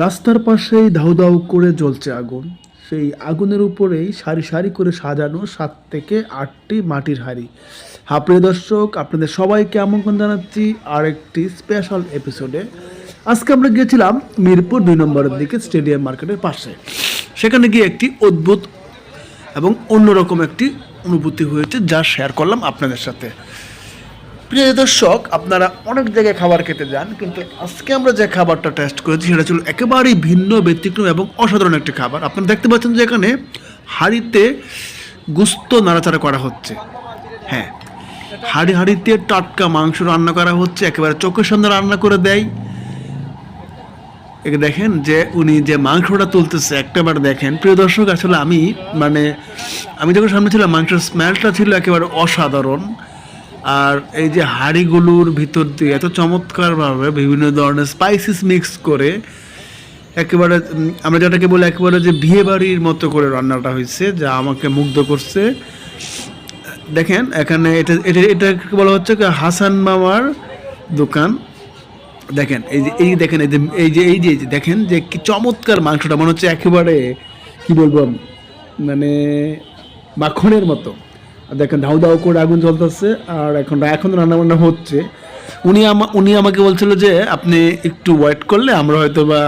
রাস্তার পাশেই ধাউ ধাউ করে জ্বলছে আগুন। সেই আগুনের উপরেই সারি সারি করে সাজানো সাত থেকে আটটি মাটির হাড়ি। প্রিয় দর্শক, আপনাদের সবাইকে আমন্ত্রণ জানাচ্ছি আরেকটি স্পেশাল এপিসোডে আজকে আমরা গিয়েছিলাম মিরপুর দুই নম্বরের দিকে স্টেডিয়াম মার্কেটের পাশে। সেখানে গিয়ে একটি অদ্ভুত এবং অন্যরকম একটি অনুভূতি হয়েছে যা শেয়ার করলাম আপনাদের সাথে। প্রিয় দর্শক, আপনারা অনেক জায়গায় খাবার খেতে যান, কিন্তু আজকে আমরা যে খাবারটা টেস্ট করেছি সেটা ছিল একেবারেই ভিন্ন, ব্যতিক্রম এবং অসাধারণ একটি খাবার। আপনারা দেখতে পাচ্ছেন যে এখানে হাঁড়িতে গুস্ত নাড়াচাড়া করা হচ্ছে। হ্যাঁ হাঁড়ি হাঁড়িতে টাটকা মাংস রান্না করা হচ্ছে, একেবারে চোখের সামনে রান্না করে দেয়। একে দেখেন যে উনি যে মাংসটা তুলতেছে একটাবার দেখেন। প্রিয় দর্শক, আসলে আমি মানে আমি যখন সামনে ছিলাম, মাংসের স্মেলটা ছিল একেবারে অসাধারণ। আর এই যে হাঁড়িগুলোর ভিতর দিয়ে এত চমৎকারভাবে বিভিন্ন ধরনের স্পাইসিস মিক্স করে একেবারে আমরা যেটাকে বলি একেবারে যে বিয়ে বাড়ির মতো করে রান্নাটা হয়েছে, যা আমাকে মুগ্ধ করছে। দেখেন, এখানে এটা এটা, এটাকে বলা হচ্ছে হাসান মামার দোকান। দেখেন, এই যে, এই দেখেন এই যে এই যে এই যে, দেখেন যে কি চমৎকার মাংসটা, মনে হচ্ছে একেবারে, কি বলব মানে মাখনের মতো। দেখেন ধাউ ধাউ করে আগুন জ্বলতেছে, আর এখন এখন রান্না বান্না হচ্ছে। উনি আমা উনি আমাকে বলছিল যে, আপনি একটু ওয়েট করলে আমরা হয়তো বা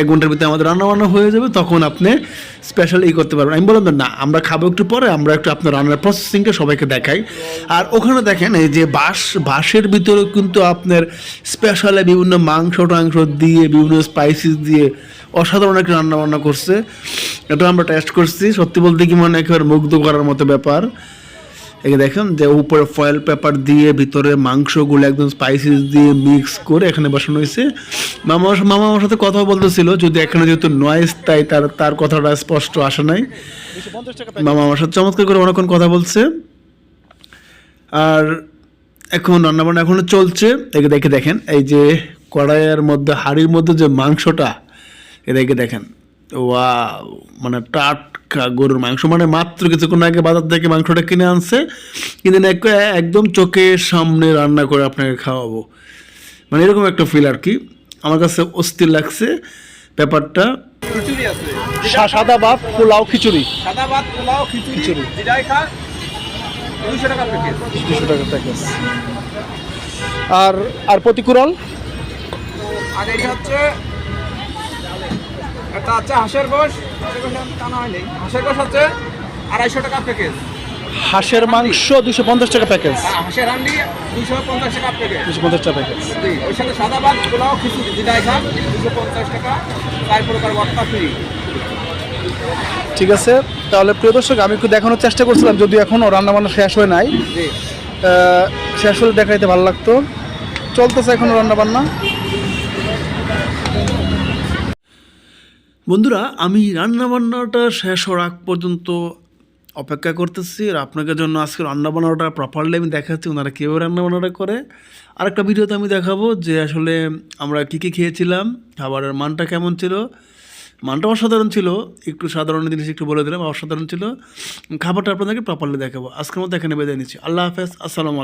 এক ঘণ্টার ভিতরে আমাদের রান্না বান্না হয়ে যাবে, তখন আপনি স্পেশাল এই করতে পারবেন। আমি বললাম, না আমরা খাব একটু পরে, আমরা একটু আপনার রান্নার প্রসেসিংটা সবাইকে দেখাই। আর ওখানে দেখেন, এই যে বাঁশ, বাঁশের ভিতরে কিন্তু আপনার স্পেশালে বিভিন্ন মাংস টাংস দিয়ে, বিভিন্ন স্পাইসিস দিয়ে অসাধারণ একটা রান্না বান্না করছে। এটা আমরা টেস্ট করছি। সত্যি বলতে কি মানে একেবারে মুগ্ধ করার মতো ব্যাপার। এই দেখেন যে উপরে ফয়েল পেপার দিয়ে ভিতরে মাংসগুলো একদম স্পাইসিস দিয়ে মিক্স করে এখানে বসানো হয়েছে। মামা মামা আমার সাথে কথা বলতেছিল যদি এখানে যেহেতু নয়েজ তাই তার তার কথাটা স্পষ্ট আসে নাই। মামা আমার সাথে চমৎকার করে অনেকক্ষণ কথা বলছে। আর এখন রান্নাবান্না এখনও চলছে। একে দেখে দেখেন এই যে কড়াইয়ের মধ্যে হাঁড়ির মধ্যে যে মাংসটা এদিকে দেখেন। ওয়া মানে টাটকা গরুর মাংস। মানে মাত্র কিছুক্ষণ আগে বাজার থেকে মাংসটা কিনে আনছে। কিনে এনে এক- একদম চোখের সামনে রান্না করে আপনাকে খাওয়াবো। মানে এরকম একটা ফিল আর কি। আমার কাছে অস্থির লাগছে ব্যাপারটা। সাদা ভাত পোলাও খিচুড়ি। সাদা ভাত পোলাও খিচুড়ি খিচুড়ি। যেটাই খা দুইশো টাকা প্যাকেজ দুশো টাকা প্যাকেজ আর আর প্রতিকুরাল আর এটা হচ্ছে এটা হচ্ছে হাঁসের গোশ। হাঁসের গোশ টানা হয়নি হাঁসের গোশ হচ্ছে আড়াইশো টাকা প্যাকেজ হাঁসের মাংস দুশো পঞ্চাশ টাকা প্যাকেজ হাঁসের হান্ডি দুশো পঞ্চাশ টাকা প্যাকেজ দুশো পঞ্চাশ টাকা প্যাকেজ ওর সাথে সাদা ভাত পোলাও খিচুড়ি যেটাই খান দুশো পঞ্চাশ টাকা। চার প্রকার বর্তা ফ্রি ঠিক আছে তাহলে প্রিয় দর্শক আমি একটু দেখানোর চেষ্টা করছিলাম যদিও এখনও রান্নাবান্না শেষ হয় নাই। শেষ হলে দেখাইতে ভালো লাগতো। চলতেছে এখনও রান্নাবান্না। বন্ধুরা, আমি রান্নাবান্নাটা শেষ হওয়ার আগ পর্যন্ত অপেক্ষা করতেছি আর আপনাদের জন্য আজকে রান্নাবান্নাটা প্রপারলি আমি দেখাচ্ছি, ওনারা কীভাবে রান্নাবান্নাটা করে। আর একটা ভিডিওতে আমি দেখাবো যে আসলে আমরা কী কী খেয়েছিলাম, খাবারের মানটা কেমন ছিল। মানটা অসাধারণ ছিল, একটু সাধারণ জিনিস একটু বলে দিলাম, অসাধারণ ছিল। খাবারটা আপনাদেরকে প্রপারলি দেখাবো। আজকের মতো এখানে বেঁধে নিচ্ছি। আল্লাহ হাফেজ, আসসালামু